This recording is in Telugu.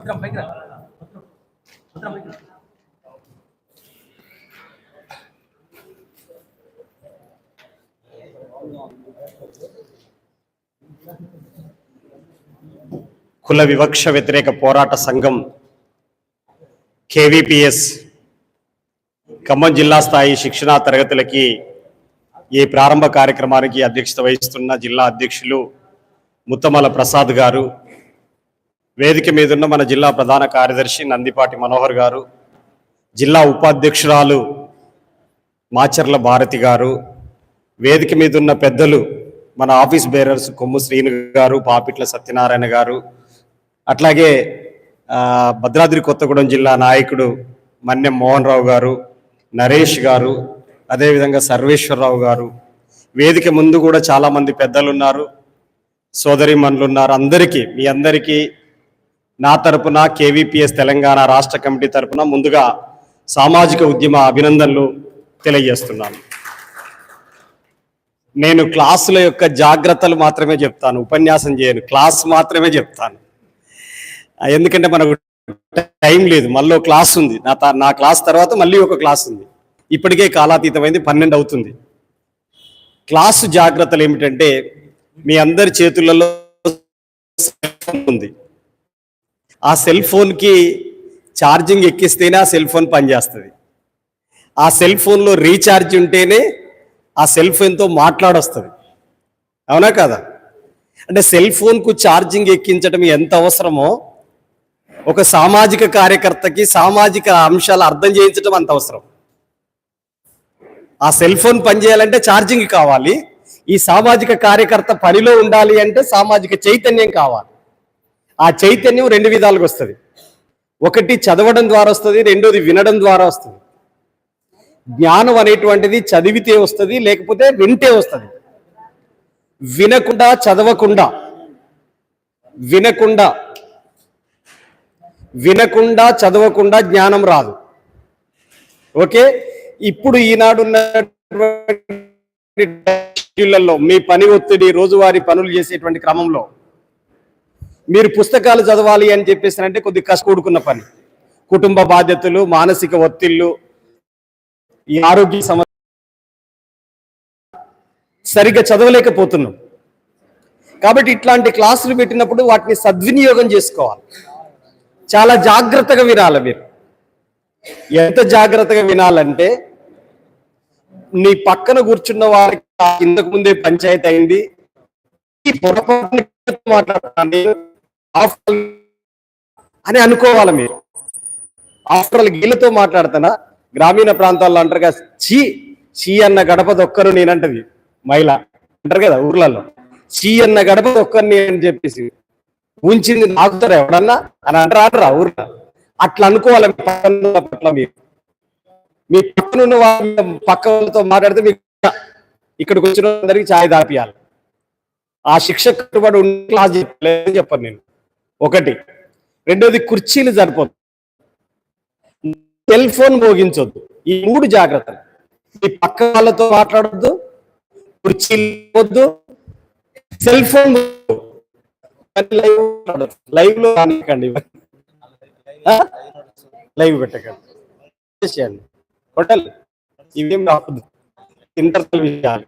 కుల వివక్ష వ్యతిరేక పోరాట సంఘం కేవీపీఎస్ ఖమ్మం జిల్లా స్థాయి శిక్షణా తరగతులకి ఈ ప్రారంభ కార్యక్రమానికి అధ్యక్షత వహిస్తున్న జిల్లా అధ్యక్షులు ముత్తమల ప్రసాద్ గారు వేదిక మీదున్న మన జిల్లా ప్రధాన కార్యదర్శి నందిపాటి మనోహర్ గారు జిల్లా ఉపాధ్యక్షురాలు మాచర్ల భారతి గారు వేదిక మీదున్న పెద్దలు మన ఆఫీస్ బేరర్స్ కొమ్ము శ్రీను గారు పాపిట్ల సత్యనారాయణ గారు అట్లాగే భద్రాద్రి కొత్తగూడెం జిల్లా నాయకుడు మన్నెం మోహన్ రావు గారు నరేష్ గారు అదేవిధంగా సర్వేశ్వరరావు గారు. వేదిక ముందు కూడా చాలామంది పెద్దలు ఉన్నారు సోదరి ఉన్నారు అందరికీ మీ అందరికీ నా తరపున కేవీపీఎస్ తెలంగాణ రాష్ట్ర కమిటీ తరపున ముందుగా సామాజిక ఉద్యమ అభినందనలు తెలియజేస్తున్నాను. నేను క్లాసుల యొక్క జాగ్రత్తలు మాత్రమే చెప్తాను ఉపన్యాసం చేయను క్లాస్ మాత్రమే చెప్తాను. ఎందుకంటే మనకు టైం లేదు మళ్ళీ క్లాస్ ఉంది. నా త- నా క్లాస్ తర్వాత మళ్ళీ ఒక క్లాస్ ఉంది. ఇప్పటికే కాలాతీతమైంది పన్నెండు అవుతుంది. క్లాసు జాగ్రత్తలు ఏమిటంటే మీ అందరి చేతులలో ఉంది. ఆ సెల్ ఫోన్కి ఛార్జింగ్ ఎక్కిస్తేనే ఆ సెల్ ఫోన్ పనిచేస్తుంది. ఆ సెల్ ఫోన్లో రీఛార్జ్ ఉంటేనే ఆ సెల్ ఫోన్తో మాట్లాడొస్తుంది. అవునా కదా? అంటే సెల్ ఫోన్కు ఛార్జింగ్ ఎక్కించడం ఎంత అవసరమో ఒక సామాజిక కార్యకర్తకి సామాజిక అంశాలు అర్థం చేయించడం అంత అవసరం. ఆ సెల్ ఫోన్ పనిచేయాలంటే ఛార్జింగ్ కావాలి. ఈ సామాజిక కార్యకర్త పనిలో ఉండాలి అంటే సామాజిక చైతన్యం కావాలి. ఆ చైతన్యం రెండు విధాలుగా వస్తుంది. ఒకటి చదవడం ద్వారా వస్తుంది రెండోది వినడం ద్వారా వస్తుంది. జ్ఞానం అనేటువంటిది చదివితే వస్తుంది లేకపోతే వింటే వస్తుంది. వినకుండా చదవకుండా. వినకుండా. వినకుండా చదవకుండా జ్ఞానం రాదు. ఓకే? ఇప్పుడు ఈనాడు మీ పని ఒత్తిడి రోజువారీ పనులు చేసేటువంటి క్రమంలో మీరు పుస్తకాలు చదవాలి అని చెప్పేసి అంటే కొద్ది కష్ట కూడుకున్న పని. కుటుంబ బాధ్యతలు మానసిక ఒత్తిళ్ళు ఈ ఆరోగ్య సమస్య సరిగ్గా చదవలేకపోతున్నాం. కాబట్టి ఇట్లాంటి క్లాసులు పెట్టినప్పుడు వాటిని సద్వినియోగం చేసుకోవాలి. చాలా జాగ్రత్తగా వినాలి మీరు. ఎంత జాగ్రత్తగా వినాలంటే నీ పక్కన కూర్చున్న వారికి ఇంతకు ముందే పంచాయతీ అయింది పొరపాటు మాట్లాడుతున్నాను. ఆఫ్టర్ అని అనుకోవాలి మీరు. ఆఫ్టర్ గీళ్ళతో మాట్లాడుతున్నా గ్రామీణ ప్రాంతాల్లో అంటారు కదా చీ చీ అన్న గడప దొక్కరు నేనంటది. మహిళ అంటారు కదా ఊర్లలో. చీ అన్న గడప దొక్కరు అని చెప్పేసి ఉంచింది నాకుతారు ఎవడన్నా అని అంటారా అంటారా ఊర్లో. అట్లా అనుకోవాలి పక్కన పట్ల మీరు. మీ పక్కనున్న వాళ్ళ పక్క వాళ్ళతో మాట్లాడితే మీకు ఇక్కడికి వచ్చిన అందరికి ఛాయ్ దాపియాలి. ఆ శిక్ష కట్టుబడి ఉండి క్లాస్ చెప్పలేదు చెప్పను నేను. ఒకటి. రెండోది కుర్చీలు సరిపోదు. సెల్ ఫోన్ మోగించొద్దు. ఈ మూడు జాగ్రత్తలు. ఈ పక్క వాళ్ళతో మాట్లాడొద్దు. కుర్చీలు వద్దు సెల్ ఫోన్ లైవ్ లైవ్లో రానికండి. లైవ్ పెట్టకండి. హోటల్ ఇవేం రావద్దు ఇంటర్ విషయాలు.